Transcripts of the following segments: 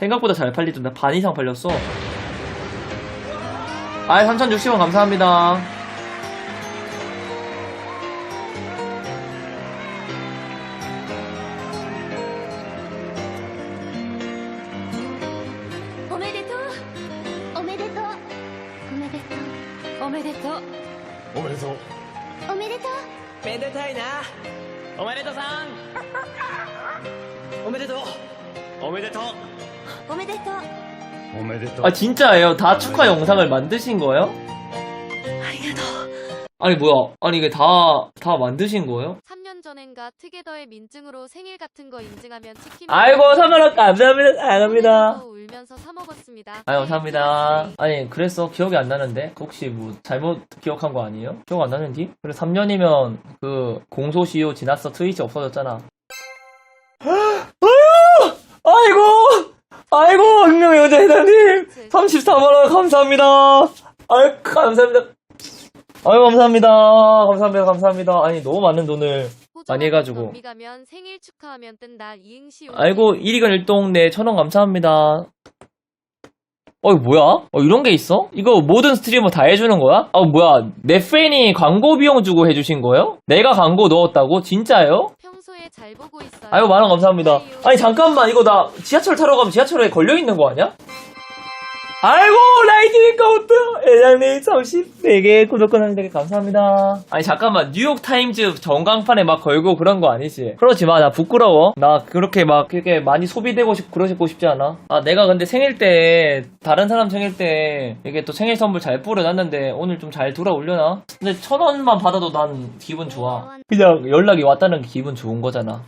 생각보다 잘 팔리던데 반 이상 팔렸어. 아, 3,060원 감사합니다. おめでとう 아, 진짜예요? 다 축하 영상을 만드신 거예요? ありがとう 아니, 뭐야. 아니, 이게 다, 다 만드신 거예요? 3년 전엔가 트게더의 민증으로 생일 같은 거 인증하면 치킨 아이고, 3만원 감사합니다. 감사합니다. 또 울면서 사 먹었습니다. 아, 감사합니다. 아니, 그랬어. 기억이 안 나는데? 혹시 뭐, 잘못 기억한 거 아니에요? 기억 안 나는디? 그래, 3년이면, 그, 공소시효 지났어. 트위치 없어졌잖아. 아이고! 아이고, 익명의 여자 회장님! 34만원 감사합니다. 아유, 감사합니다. 아유, 감사합니다. 감사합니다. 감사합니다. 아니, 너무 많은 돈을. 많이 해가지고. 가면 생일 축하하면 뜬다. 이응시 용 아이고, 이리건 일동네 천원 감사합니다. 어, 이거 뭐야? 어, 이런 게 있어? 이거 모든 스트리머 다 해주는 거야? 어, 뭐야. 내 팬이 광고 비용 주고 해주신 거예요? 내가 광고 넣었다고? 진짜요? 잘 보고 있어요. 아이고, 만원 감사합니다. 아니, 잠깐만. 이거 나 지하철 타러 가면 지하철에 걸려있는 거 아니야? 아이고, 라이트닝 카운트! 회장님 34개 구독권 한 4개 감사합니다. 아니, 잠깐만. 뉴욕타임즈 전광판에 막 걸고 그런 거 아니지? 그러지 마. 나 부끄러워. 나 그렇게 막, 그렇게 많이 소비되고 싶, 그러고 싶지 않아. 아, 내가 근데 생일 때, 다른 사람 생일 때, 이게 또 생일 선물 잘 뿌려놨는데, 오늘 좀 잘 돌아올려나? 근데 천 원만 받아도 난 기분 좋아. 그냥 연락이 왔다는 게 기분 좋은 거잖아.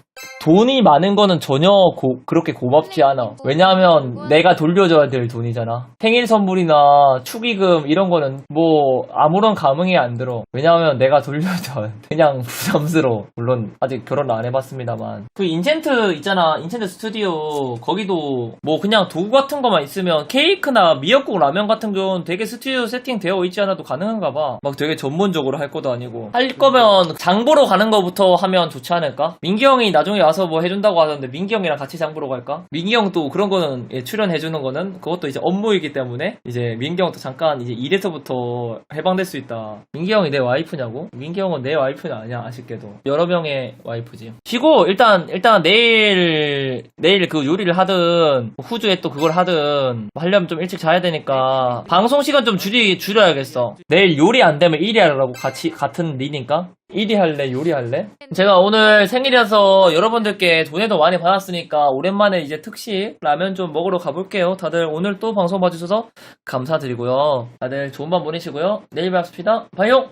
돈이 많은 거는 전혀 고- 그렇게 고맙지 않아. 왜냐하면 내가 돌려줘야 될 돈이잖아. 생일 선물이나 축의금 이런 거는 뭐 아무런 감흥이 안 들어. 왜냐하면 내가 돼. 그냥 부담스러워. 물론 아직 결혼 안 해봤습니다만. 그 인챈트 있잖아. 인챈트 스튜디오 거기도 뭐 그냥 도구 같은 거만 있으면 케이크나 미역국 라면 같은 경우는 되게 스튜디오 세팅 되어 있지 않아도 가능한가 봐. 막 되게 전문적으로 할 것도 아니고. 할 거면 장 보러 가는 거부터 하면 좋지 않을까? 민기 형이 나중에 와서 뭐 해준다고 하던데 민기 형이랑 같이 장 보러 갈까? 민기 형도 그런 거는 예, 출연해주는 거는 그것도 이제 업무이기 때문에 이제 민기 형도 잠깐 이제 일에서부터 해방될 수 있다. 민기 형이 내 와이프냐고? 민기 형은 내 와이프는 아니야 아쉽게도 여러 명의 와이프지. 쉬고 일단 일단 내일 내일 그 요리를 하든 후주에 또 그걸 하든 하려면 좀 일찍 자야 되니까 방송 시간 좀 줄이 줄여야겠어. 내일 요리 안 되면 일이 하라고 같이 같은 리니까. 1위 할래? 요리 할래? 제가 오늘 생일이라서 여러분들께 돈에도 많이 받았으니까 오랜만에 이제 특식 라면 좀 먹으러 가볼게요. 다들 오늘 또 방송 봐주셔서 감사드리고요. 다들 좋은 밤 보내시고요. 내일 뵙습니다. 바이용!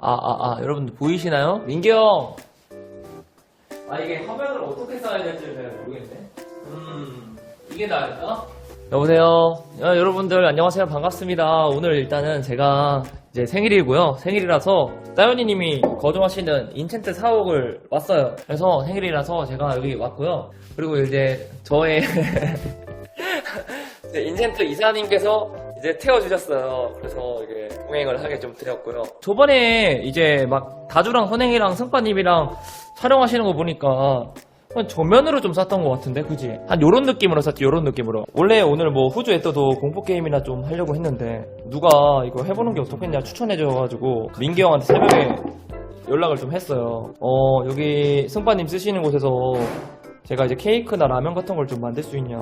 아, 아, 아, 여러분들 보이시나요? 민기 형! 아, 이게 화면을 어떻게 써야 될지 잘 모르겠네. 음, 이게 나을까? 여보세요. 야, 여러분들 안녕하세요. 반갑습니다. 오늘 일단은 제가 이제 생일이고요. 생일이라서 따연이님이 거주하시는 인챈트 사옥을 왔어요. 그래서 생일이라서 제가 여기 왔고요. 그리고 이제 저의 이제 인챈트 이사님께서 이제 태워주셨어요. 그래서 이게 동행을 하게 좀 드렸고요. 저번에 이제 막 다주랑 선행이랑 승빠님이랑 촬영하시는 거 보니까 그냥 정면으로 좀 쌌던 것 같은데, 그지? 한 요런 느낌으로 쌌지, 요런 느낌으로. 원래 오늘 뭐 후주 에 떠도 공포 게임이나 좀 하려고 했는데, 누가 이거 해보는 게 어떻겠냐 추천해줘가지고, 민기 형한테 새벽에 연락을 좀 했어요. 어, 여기 승빠님 쓰시는 곳에서 제가 이제 케이크나 라면 같은 걸 좀 만들 수 있냐.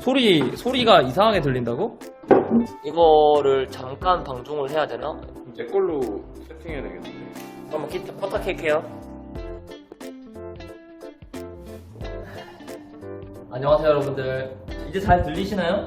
소리, 소리가 이상하게 들린다고? 이거를 잠깐 방송을 해야 되나? 제 걸로 세팅해야 되겠는데 한번 기타 부탁할게요. 안녕하세요 여러분들. 이제 잘 들리시나요?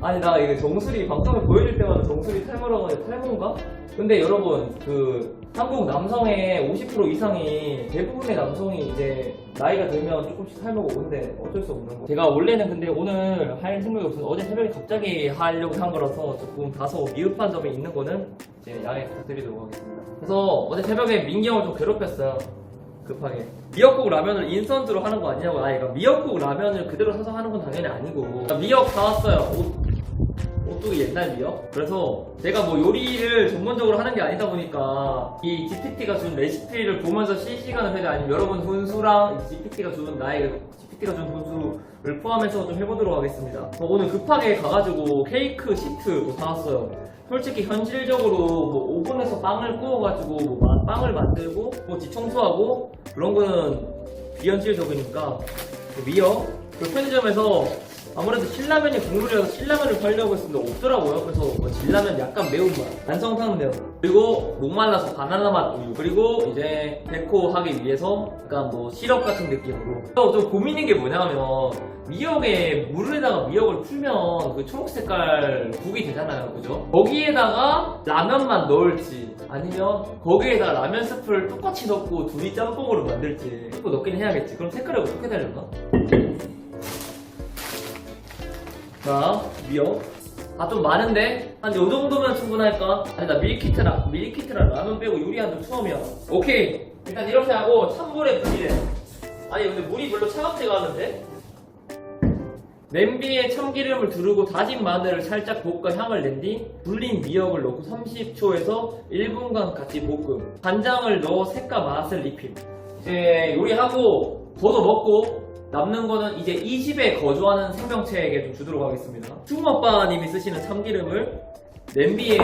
아니 나 이게 정수리 방송을 보여줄 때마다 정수리 탈모라고 하는데 탈모인가? 근데 여러분 그 한국 남성의 50% 이상이 대부분의 남성이 이제 나이가 들면 조금씩 탈모가 오는데 어쩔 수 없는 거. 제가 원래는 근데 오늘 할 생각이 없어서 어제 새벽에 갑자기 하려고 한 거라서 조금 다소 미흡한 점이 있는 거는 이제 양해 부탁드리도록 하겠습니다. 그래서 어제 새벽에 민기 형을 좀 괴롭혔어요. 급하게. 미역국 라면을 인스턴트로 하는 거 아니냐고. 아, 그러니까 미역국 라면을 그대로 사서 하는 건 당연히 아니고. 나 미역 사왔어요. 오- 오뚜기 옛날 미역? 그래서 제가 뭐 요리를 전문적으로 하는 게 아니다 보니까 이 GPT가 준 레시피를 보면서 실시간을 해도 아니면 여러분 훈수랑 이 GPT가 준 나의 GPT가 준 훈수를 포함해서 좀 해보도록 하겠습니다. 어, 오늘 급하게 가가지고 케이크 시트도 사왔어요. 솔직히 현실적으로 뭐 오븐에서 빵을 구워가지고 뭐 마- 빵을 만들고 뭐 뒤청소하고 그런 거는 비현실적이니까 그 미역 그 편의점에서 아무래도 신라면이 국물이라서 신라면을 팔려고 했는데 없더라고요. 그래서 뭐 진라면 약간 매운맛, 완성탕 매운. 그리고 목말라서 바나나 맛 우유. 그리고 이제 데코하기 위해서 약간 뭐 시럽 같은 느낌으로. 또 좀 고민인 게 뭐냐면 미역에 물에다가 미역을 풀면 그 초록 색깔 국이 되잖아요. 그죠? 거기에다가 라면만 넣을지 아니면 거기에다가 라면 스프를 똑같이 넣고 둘이 짬뽕으로 만들지. 스프 넣긴 해야겠지. 그럼 색깔이 어떻게 되려나? 자, 미역. 아, 좀 많은데? 한 요 정도면 충분할까? 아니, 나 밀키트랑, 밀키트랑 라면 빼고 요리한 적 처음이야. 오케이. 일단 이렇게 하고 찬물에 불이래. 아니, 근데 물이 별로 차갑지가 않은데? 냄비에 참기름을 두르고 다진 마늘을 살짝 볶아 향을 낸 뒤 불린 미역을 넣고 30초에서 1분간 같이 볶음 간장을 넣어 색과 맛을 입힘 이제 요리하고 저도 먹고 남는 거는 이제 이 집에 거주하는 생명체에게 좀 주도록 하겠습니다. 충무아빠님이 쓰시는 참기름을 냄비에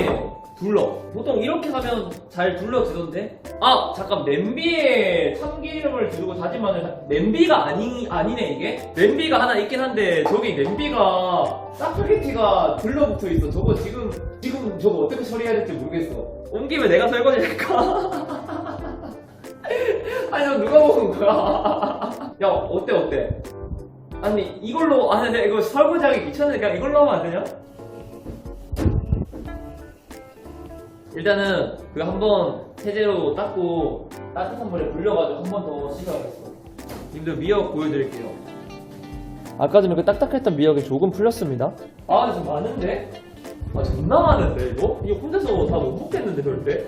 둘러. 보통 이렇게 하면 잘 둘러지던데? 아 잠깐 냄비에 참기름을 두르고 다진 마늘 냄비가 아니, 아니네 이게? 냄비가 하나 있긴 한데 저기 냄비가 짜파게티가 둘러붙어 있어. 저거 지금 지금 저거 어떻게 처리해야 될지 모르겠어. 온 김에 내가 설거지 할까 아니 저 누가 먹은 거야 야 어때 어때 아니 이걸로 아니 내가 이거 설거지하기 귀찮으니까 그냥 이걸로 하면 안 되냐? 일단은 그 한번 세제로 닦고 따뜻한 물에 불려가지고 한 번 더 씻어야겠어. 님들 미역 보여드릴게요. 아까 전에 그 딱딱했던 미역이 조금 풀렸습니다. 아, 근데 좀 많은데? 아, 존나 많은데, 이거? 이거 혼자서 다 못 먹겠는데, 절대?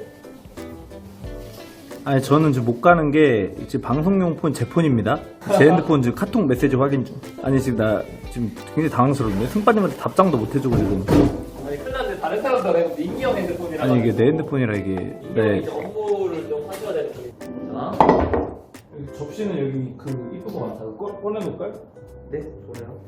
아니 저는 지금 못 가는 게 지금 방송용 폰 제 폰입니다. 제 핸드폰 지금 카톡 메시지 확인 중. 아니 지금 나 지금 굉장히 당황스럽네. 승빠님한테 답장도 못 해주고 지금. 아니, 큰일 났네. 다른 사람도 내가 민기 형 핸드폰이라. 아니 이게 내 핸드폰이라 이게. 민기 형이 네. 이제 업무를 좀 하셔야 되는데. 자. 접시는 여기 그 이쁜 거 많다. 꺼, 꺼내놓을까요? 네, 좋아요.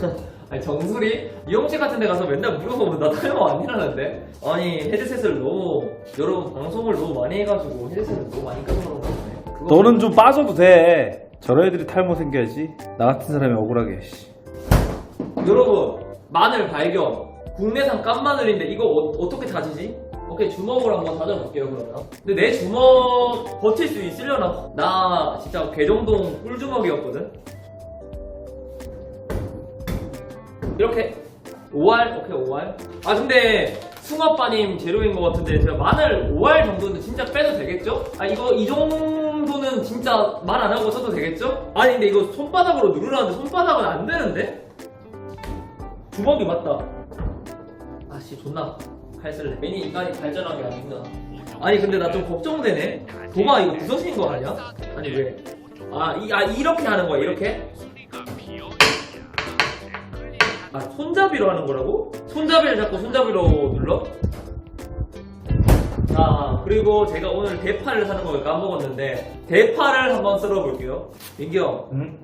아니 정수리 미용실 같은 데 가서 맨날 물어보면 나 탈모 아니라는데 아니 헤드셋을 너무 여러분 방송을 너무 많이 해가지고 헤드셋을 너무 많이 껴서 그런 거 같네 그거 너는 좀 빠져도 돼. 저런 애들이 탈모 생겨야지. 나 같은 사람이 억울하게. 씨. 여러분 마늘 발견 국내산 깐마늘인데 이거 어, 떻게 다지지? 오케이 주먹으로 한번 다져볼게요 그러면 근데 내 주먹 버틸 수 있으려나? 나 진짜 개정동 꿀주먹이었거든 이렇게 5알? 오케이 5알 아 근데 승아빠님 재료인 것 같은데 제가 마늘 5알 정도는 진짜 빼도 되겠죠? 아 이거 이 정도는 진짜 말 안 하고 써도 되겠죠? 아니 근데 이거 손바닥으로 누르라는데 손바닥은 안 되는데? 주먹이 맞다. 아씨 존나 칼쓸래. 괜히 인간이 발전한 게 아니구나. 아니 근데 나 좀 걱정되네. 도마 이거 부서진 거 아니야? 아니 왜? 아, 이, 아 이렇게 하는 거야 이렇게? 아 손잡이로 하는 거라고? 손잡이를 잡고 손잡이로 눌러? 자 그리고 제가 오늘 대파를 사는 걸 까먹었는데 대파를 한번 썰어 볼게요. 민기 형 응?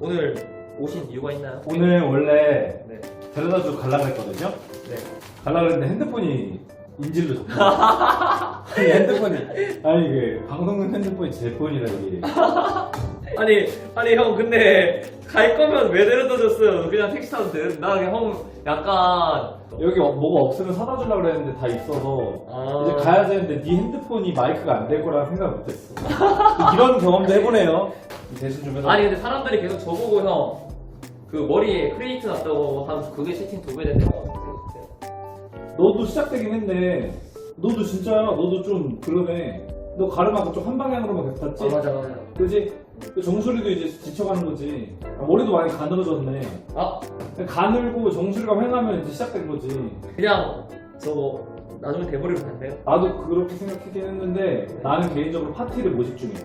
오늘 오신 이유가 있나요? 오늘 원래 네. 데려다 주고 갈라 그랬거든요. 네. 갈라 그랬는데 핸드폰이 인질로 잡혀. 핸드폰이 아니 이게 방송용 핸드폰이 제 폰이라 이게. 아니 아니 형 근데 갈 거면 왜 데려다 줬어요? 그냥 택시 타도 되는데 나 그냥 형 약간 여기 어- 뭐가 없으면 사다 주려고 그랬는데 다 있어서 아. 이제 가야 되는데 네 핸드폰이 마이크가 안 될 거라 생각 못했어. 이런 경험도 해보네요. 대신 좀 해서. 아니 근데 사람들이 계속 저보고 형 그 머리에 크레이트 났다고 하면서 그게 세팅 도배 된다고 하는데 너도 시작되긴 했네. 너도 진짜야. 너도 좀 그러네. 너 가르마가 좀한 방향으로만 계속 탔지? 아 맞아 맞아 그지? 그 정수리도 이제 지쳐가는 거지. 아, 머리도 많이 가늘어졌네. 아 가늘고 정수리가 휑하면 이제 시작된 거지. 그냥 저 나중에 돼버리면 안 돼요? 나도 그렇게 생각하긴 했는데 나는 개인적으로 파티를 모집 중이야.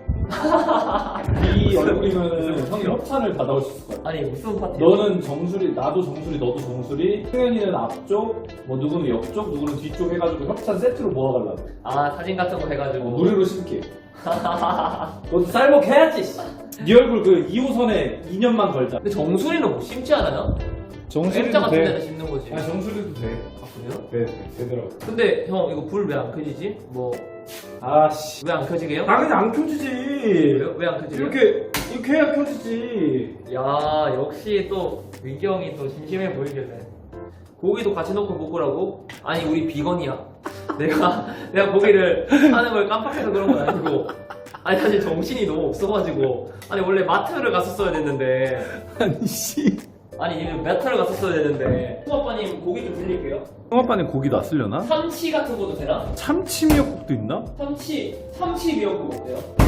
이이 얼굴이면은 형이 협찬을 받아올 수 있을 것 같아. 아니 무슨 파티? 너는 정수리, 나도 정수리, 너도 정수리. 승현이는 앞쪽, 뭐 누구는 옆쪽, 누구는 뒤쪽 해가지고 협찬 세트로 모아가려고. 아 사진 같은 거 해가지고 무료로 심게. 너도 쌀먹 해야지. 씨. 네 얼굴 그 2호선에 2년만 걸자. 근데 정수리는 뭐 심지 않아요? M자 같은 데는 심는 거지. 아니 정수리도 돼. 아, 그래요? 돼, 돼, 되더라고. 근데 형 이거 불 왜 안 켜지지? 뭐왜 아씨. 안 켜지게요? 당연히 안 켜지지. 왜 안 켜지게요? 이렇게 이렇게 해야 켜지지. 야 역시 또 민기 형이 또 심심해 보이길래 고기도 같이 넣고 먹으라고? 아니 우리 비건이야 내가 내가 고기를 하는 걸 깜빡해서 그런 건 아니고 아니 사실 정신이 너무 없어가지고 아니 원래 마트를 갔었어야 됐는데 아니 씨. 아니 이제 마트를 갔었어야 됐는데 수아빠님 고기 좀 빌릴게요 형아빠는 고기 놨으려나? 참치 같은 것도 되나? 참치 미역국도 있나? 참치 참치 미역국 어때요?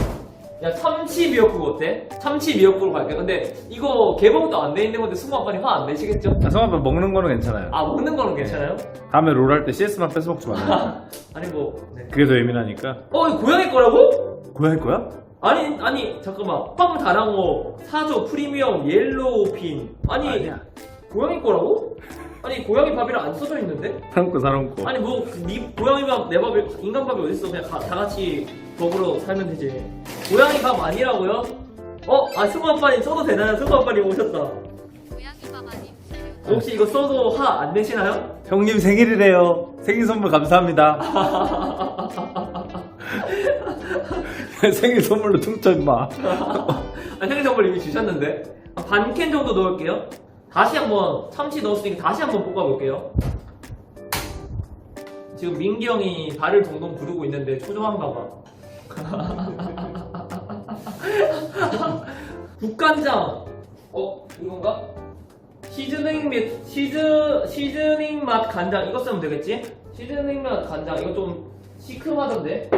야 참치 미역국 어때? 참치 미역국으로 갈게 근데 이거 개봉도 안 돼 있는 건데 수아빠님 화 안 내시겠죠? 아, 성아빠 먹는 거는 괜찮아요. 아 먹는 거는 괜찮아요? 다음에 롤 할 때 CS만 뺏어 먹지 말아요. 아니 뭐 네. 그게 더 예민하니까. 어 이거 고양이 거라고? 고양이 거야? 아니 아니 잠깐만 황 다랑어 사조 프리미엄 옐로우 핀 아니 아니야. 고양이 거라고? 아니 고양이 밥이랑 안 써져 있는데? 사람 거 사람 거. 아니 뭐네 고양이 밥 내 밥이 인간 밥이 어딨어 그냥 가- 다 같이 더불어 살면 되지 고양이 밥 아니라고요? 어? 아 승우 아빠님 써도 되나요? 승우 아빠님 오셨다 고양이 밥 아님. 혹시 이거 써도 화 안 내시나요? 형님 생일이래요. 생일 선물 감사합니다. 생일 선물로 퉁쳐 임마. 아, 생일 선물 이미 주셨는데 반 캔 정도 넣을게요 다시 한번 참치 넣었으니까 다시 한번 볶아볼게요 지금 민기 형이 발을 동동 구르고 있는데 초조한가 봐 국간장 어 이건가? 시즈닝 및 시즈 시즈닝 맛 간장 이거 쓰면 되겠지? 시즈닝 맛 간장 이거 좀 시큼하던데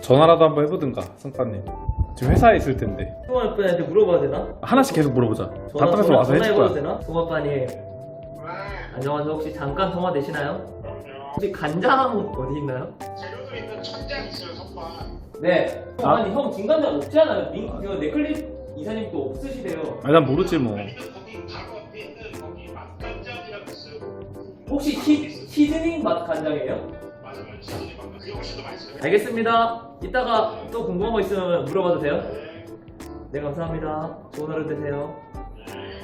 전화라도 한번 해보든가 성빠님. 지금 회사에 있을 텐데. 수원 아빠한테 물어봐야 되나? 하나씩 계속 물어보자. 전화- 답답해서 와서 해줄 전화해봐도 거야. 되나? 송아빠님. 안녕하세요. 혹시 잠깐 통화 되시나요? 혹시 간장 어디 있나요? 재료도 있는 천장 있어요, 선반. 네. 아. 아니 형 진간장 없지 않아요? 민, 그 네클립 이사님도 없으시대요. 아니 난 모르지 뭐. 아니면 거기 바로 앞에 있는 거기 맛간장이라고 있어요. 혹시 시, 시즈닝 맛 간장이에요? 맞아요, 진짜 막 그게 훨씬 더 맛있어요. 알겠습니다. 이따가 또 궁금한 거 있으면 물어봐도 돼요? 네, 네 감사합니다. 좋은 하루 되세요. 네.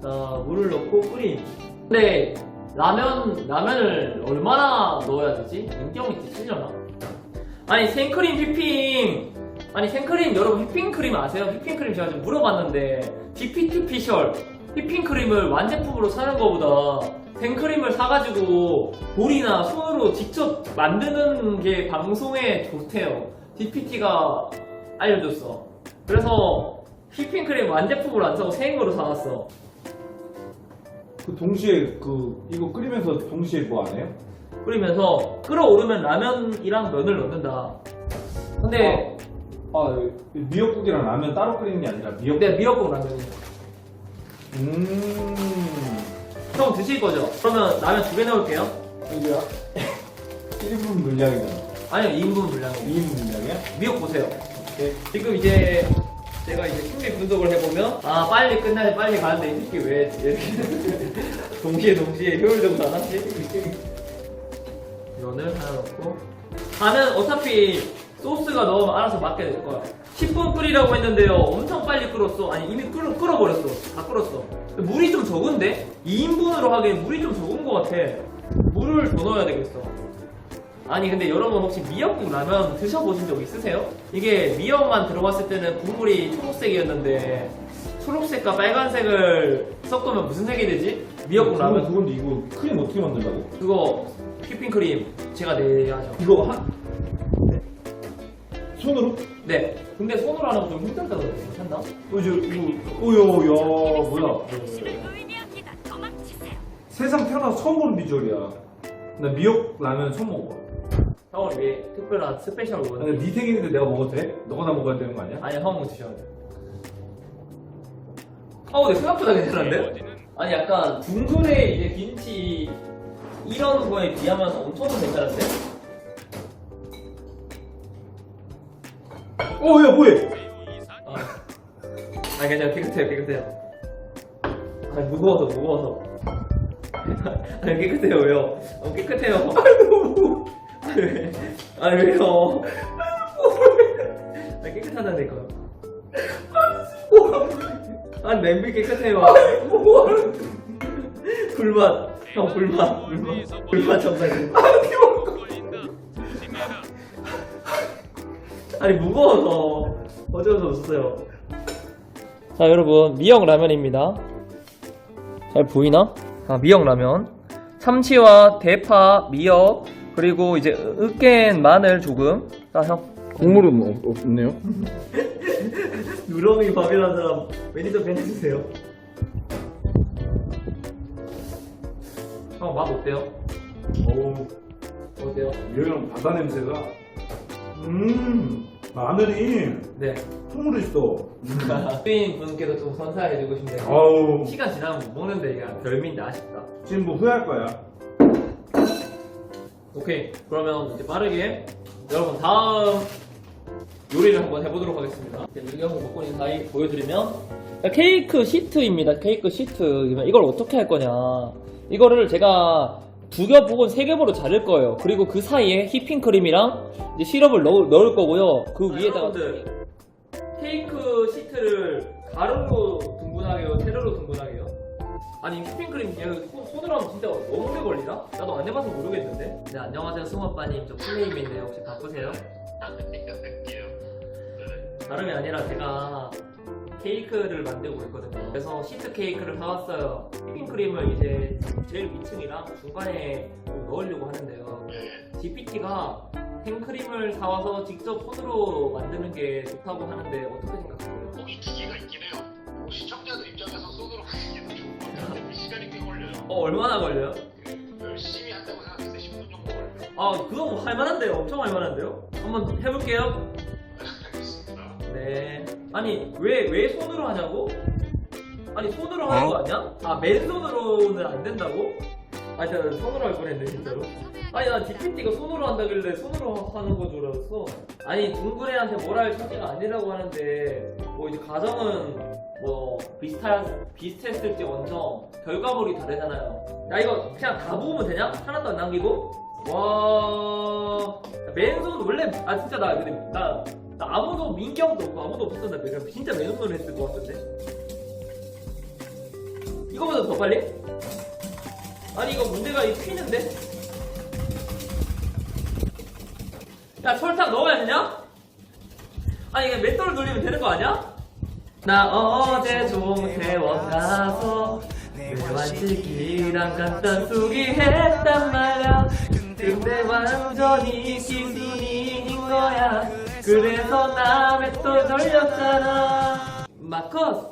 자 물을 넣고 끓임. 근데 라면 라면을 얼마나 넣어야 되지? 인경이 드시려나? 아니 생크림 휘핑 아니 생크림 여러분 휘핑크림 아세요? 휘핑크림 제가 좀 물어봤는데 DPT 피셜 휘핑크림을 완제품으로 사는 것보다 생크림을 사가지고 볼이나 손으로 직접 만드는 게 방송에 좋대요. DPT가 알려줬어. 그래서 휘핑크림 완제품으로 안 사고 생으로 사왔어. 그 동시에 그 이거 끓이면서 동시에 뭐 안 해요? 끓이면서 끓어오르면 라면이랑 면을 넣는다. 근데 아 미역국이랑 라면 따로 끓이는 게 아니라 미역국. 근데 미역국 라면이 음. 형 드실 거죠? 그러면 라면 두 개 넣을게요. 이거야. 1인분 물량이잖아. 아니요 2인분 분량. 2인분 물량이야? 미역 보세요. 오케이. 지금 이제 제가 이제 심리 분석을 해보면 아 빨리 끝나야 빨리 가는데 이 새끼 왜 이렇게 동시에 동시에 효율적으로 안 하지? 면을 하나 넣고. 간은 어차피 소스가 넣으면 알아서 맞게 될 거야. 10분 끓이라고 했는데요. 엄청 빨리 끓었어. 아니 이미 끓어, 끓어버렸어. 다 끓었어. 물이 좀 적은데? 2인분으로 하기엔 물이 좀 적은 것 같아. 물을 더 넣어야 되겠어 아니 근데 여러분 혹시 미역국 라면 드셔보신 적 있으세요? 이게 미역만 들어갔을 때는 국물이 초록색이었는데 초록색과 빨간색을 섞으면 무슨 색이 되지? 미역국 그건 라면 그건데 이거 크림 어떻게 만들라고? 그거 휘핑크림 제가 내야죠 이거 한 손으로? 네 근데 손으로 하는 거 좀 힘들다던데 괜찮나? 어, 저, 이거, 어여, 야, 뭐야. 세상 태어나서 처음 보는 비주얼이야. 나 미역 라면 처음 먹어봐. 형을 위해 특별한 스페셜 아, 원 근데 네 생일인데 내가 먹어도 돼? 너가 다 먹어야 되는 거 아니야? 아니 형은 드셔야 돼 어, 근데 생각보다 괜찮은데? 아니 약간 둥글에 이제 김치 이런 거에 비하면 엄청 괜찮은데? 어, 야, 뭐해? 아 괜찮아 깨끗해요 깨끗해요 아니 무거워서 무거워서 아니 깨끗해요 왜요 어, 깨끗해요 왜 아니 왜요? 나 깨끗하다니까 아 냄비 깨끗해요. 불맛. 형 불맛. 불맛. 불맛 정말 아니 무거워서 어쩔 수 없어요. 자 여러분 미역 라면입니다. 잘 보이나? 아 미역 라면. 참치와 대파, 미역 그리고 이제 으깬 마늘 조금 자형 국물은 없, 없네요. 누렁이 밥이라는 사람 매니저 밴해주세요 형 맛 어때요? 어우, 어때요? 미역이랑 바다 냄새가. 음, 마늘이 네 통으로 있어. 주인 분께도 좀 선사해주고 싶네요 아우, 시간 지나면 못 먹는데 이게 별미인데 아쉽다 지금 뭐 후회할 거야. 오케이. 그러면 이제 빠르게 여러분 다음 요리를 한번 해보도록 하겠습니다. 밀경을 먹고 있는 사이 보여드리면 케이크 시트입니다. 케이크 시트. 이걸 어떻게 할 거냐. 이거를 제가 두 겹 혹은 세 겹으로 자를 거예요. 그리고 그 사이에 휘핑크림이랑 시럽을 넣을, 넣을 거고요. 그 위에다가 아니 휘핑크림 얘 손- 손으로 하면 진짜 너무 오래 걸리나? 나도 안 해봐서 모르겠는데 네 안녕하세요 승오빠님 저 플레임인데 혹시 바쁘세요? 다름이 아니라 제가 케이크를 만들고 있거든요 그래서 시트 케이크를 사왔어요 휘핑크림을 이제 제일 위층이랑 중간에 좀 넣으려고 하는데요 GPT가 생크림을 사와서 직접 손으로 만드는 게 좋다고 하는데 어떻게 생각하세요? 거기 기계가 있긴 해요. 뭐 시청자들 입장에서 손으로 하시기도 좋은. 시간이 꽤 걸려요. 어 얼마나 걸려요? 열심히 한다고 생각했을 때 10분 정도 걸려요. 아 그거 뭐 할만한데요 엄청 할만한데요? 한번 해볼게요 알겠습니다. 네. 아니 왜 왜 손으로 하냐고? 아니 손으로 하는 거 아니야? 아 맨손으로는 안 된다고? 아니 나 손으로 할 뻔했네 진짜로. 아니 나 DPT가 손으로 한다길래 손으로 하는 거줄 알았어. 아니 둥그레한테 뭘할 처지가 아니라고 하는데 뭐 이제 가정은 뭐 비슷하 비슷했을지 원정 결과물이 다르잖아요. 야 이거 그냥 다 부으면 되냐? 하나도 안 남기고? 와 맨손 원래 아 진짜 나 근데 나, 나 아무도 민경도 없고 아무도 없었는데 내가 진짜 맨손으로 했을 것 같은데 이거보다 더 빨리? 아니 이거 문제가 이 튀는데? 야 설탕 넣어야 되냐? 아니 이게 맷돌 돌리면 되는 거 아니야? 나 어제 종태원 가서 외환치기랑 간단 수기 했단 말야. 근데 완전히 기순이인 거야. 그래서 나 맷돌 돌렸잖아. 마커스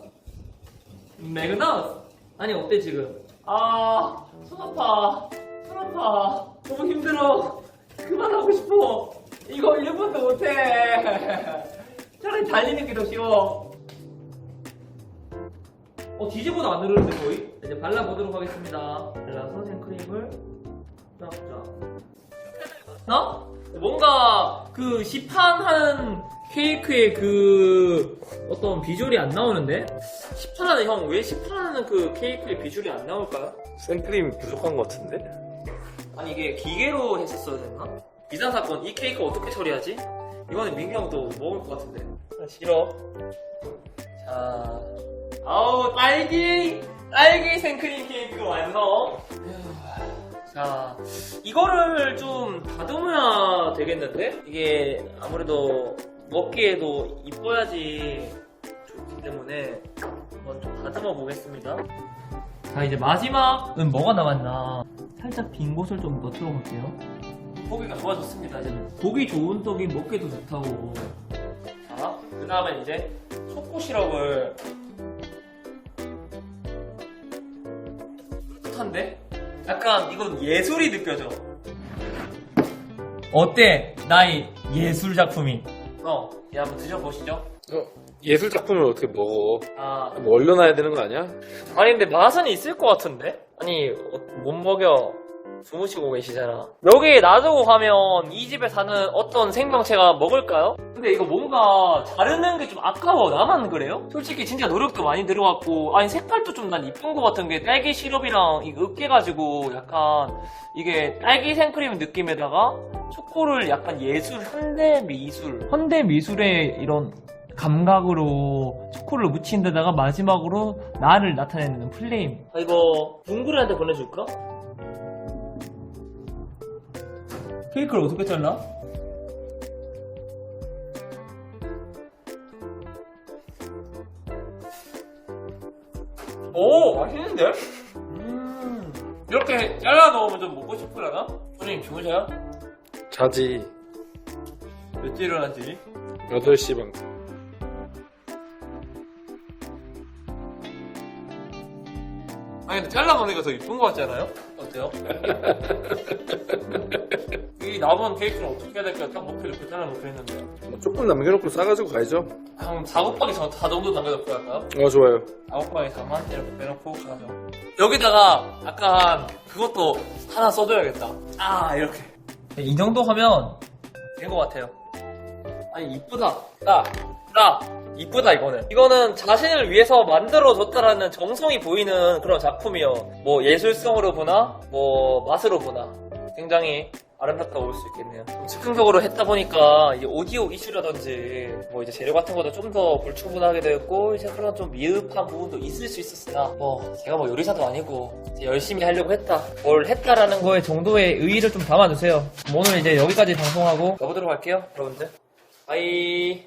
매그너스 아니 어때 지금? 아손 아파. 손 아파. 너무 힘들어. 그만하고 싶어. 이거 1분도 못해. 차라리 달리는 게 더 쉬워 어 뒤집어도 안 누르는데 거의 이제 발라보도록 하겠습니다 발라서 생크림을 쫙쫙 나? 뭔가 그 시판하는 케이크의 그 어떤 비주얼이 안 나오는데? 시판하는 형 왜 시판하는 그 케이크의 비주얼이 안 나올까요? 생크림이 부족한 것 같은데? 아니 이게 기계로 했었어야 됐나? 비상 사건 이 케이크 어떻게 처리하지? 이거는 민규 형도 먹을 것 같은데 아, 싫어 자 아우 딸기! 딸기 생크림 케이크 완성! 자 이거를 좀 다듬어야 되겠는데? 이게 아무래도 먹기에도 이뻐야지 좋기 때문에 한번 좀 다듬어 보겠습니다. 자 이제 마지막은 뭐가 남았나? 살짝 빈 곳을 좀 넣도록 할게요. 보기가 좋아졌습니다 이제는 보기 좋은 떡이 먹기도 좋다고. 자 그 다음에 이제 초코 시럽을 뿌듯한데? 약간 이건 예술이 느껴져 어때? 나의 예술 작품이 어, 예, 한번 드셔보시죠 예술 작품을 어떻게 먹어? 아, 뭐 얼려놔야 되는 거 아니야? 아니 근데 맛은 있을 것 같은데? 아니 어, 못 먹여 주무시고 계시잖아. 여기 놔두고 가면 이 집에 사는 어떤 생명체가 먹을까요? 근데 이거 뭔가 자르는 게 좀 아까워. 나만 그래요? 솔직히 진짜 노력도 많이 들어갔고, 아니 색깔도 좀 난 이쁜 것 같은 게 딸기 시럽이랑 이거 으깨가지고 약간 이게 딸기 생크림 느낌에다가 초코를 약간 예술, 현대 미술, 현대 미술의 이런 감각으로 초코를 묻힌 데다가 마지막으로 나를 나타내는 플레임. 아, 이거 붕그레한테 보내줄까? 케이크를 어떻게 잘라? 오 맛있는데? 음 이렇게 잘라 넣으면 좀 먹고 싶으려나? 손님 주무세요? 자지 몇 시 일어나지? 8시 반 아니 근데 잘라 먹는 게더 이쁜 것 같지 않아요? 어때요? 이 남은 케이크는 어떻게 해야 될까요? 딱 먹혀 이렇게 잘라 놓고 했는데. 조금 남겨놓고 싸가지고 가야죠. 한 4곱하기 4 정도 남겨놓고 할까요? 어 좋아요. 9곱하기 4만 이렇게 빼놓고 가죠. 여기다가 약간 그것도 하나 써줘야겠다. 아 이렇게. 이 정도 하면 된 것 같아요. 아니 이쁘다. 나, 나 이쁘다 이거는. 이거는 자신을 위해서 만들어줬다라는 정성이 보이는 그런 작품이요. 뭐 예술성으로 보나? 뭐 맛으로 보나? 굉장히 아름답다고 볼 수 있겠네요. 즉흥적으로 했다 보니까 이 오디오 이슈라든지 뭐 이제 재료 같은 것도 좀 더 불충분하게 되었고 이제 그런 좀 미흡한 부분도 있을 수 있었으나 뭐 제가 뭐 요리사도 아니고 이제 열심히 하려고 했다 뭘 했다라는 거에 정도의 의의를 좀 담아주세요. 오늘 이제 여기까지 방송하고 가보도록 할게요 여러분들. 바이